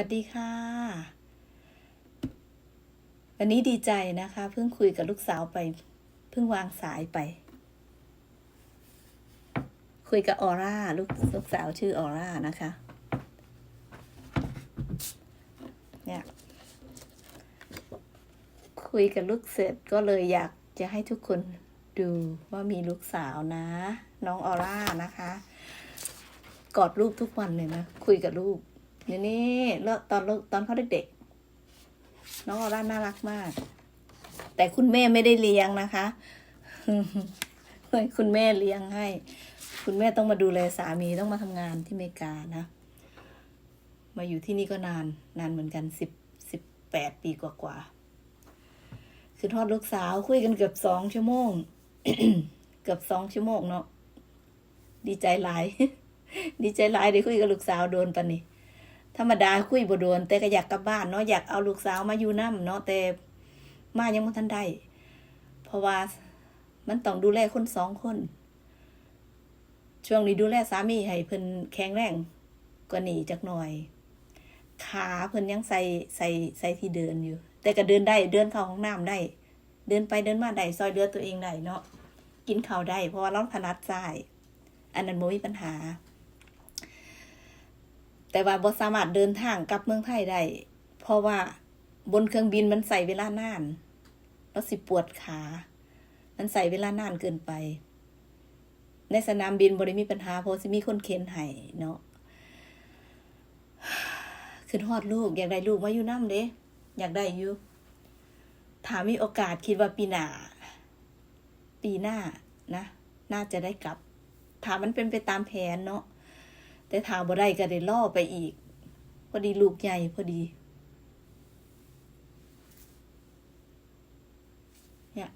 วัสดีค่ะ วันนี้ดีใจนะคะ เพิ่งคุยกับลูกสาวไป เพิ่งวางสายไป คุยกับออร่าลูกลูกสาวชื่อออร่านะคะ เนี่ย คุยกับลูกเสร็จก็เลยอยากจะให้ทุกคนดูว่ามีลูกสาวนะ น้องออร่านะคะ กอดลูกทุกวันเลยนะ คุยกับลูก นี่นี่แล้วตอนลูกตอนเขาเด็กๆน้องออร่าน่ารักมาก แต่คุณแม่ไม่ได้เลี้ยงนะคะคุณแม่เลี้ยงให้ คุณแม่ต้องมาดูแลสามีต้องมาทำงานที่อเมริกานะ มาอยู่ที่นี่ก็นาน นานเหมือนกันสิบสิบแปดปีกว่าๆคือทอดลูกสาวคุยกันเกือบสองชั่วโมง เกือบสองชั่วโมงเนาะดีใจหลาย ดีใจหลายได้คุยกับลูกสาวโดนปะนี่ ธรรมดาคุยบ่โดน แต่ก็อยากกลับบ้านเนาะอยากเอาลูกสาวมาอยู่น้ำเนาะแต่มายังไม่ทันได้เพราะว่ามันต้องดูแลคนสองคน ช่วงนี้ดูแลสามีให้เพิ่นแข็งแรงกว่านี้จักหน่อย ขาเพิ่นยังใส่ใส่ใส่ที่เดินอยู่ แต่ก็เดินได้เดินเข้าห้องน้ำได้ เดินไปเดินมาได้ซอยเดือตัวเองได้เนาะกินข้าวได้ เพราะว่าเราถนัดซ้าย อันนั้นบ่มีปัญหา แต่ว่าบ่สามารถเดินทางกลับเมืองไทยได้ เพราะว่าบนเครื่องบินมันใส่เวลานานแล้วสิปวดขา มันใส่เวลานานเกินไป ในสนามบินบ่ได้มีปัญหาเพราะสิมีคนเข็นให้เนาะขึ้นฮอดลูก อยากได้ลูกมาอยู่น้ำเด้อยากได้อยู่ถามมีโอกาสคิดว่าปีหน้า ปีหน้านะ น่าจะได้กลับ ถามมันเป็นไปตามแผนเนาะ แต่ถามบ่ได้ก็ได้ล่อไปอีก พอดีลูกใหญ่พอดีเนี่ย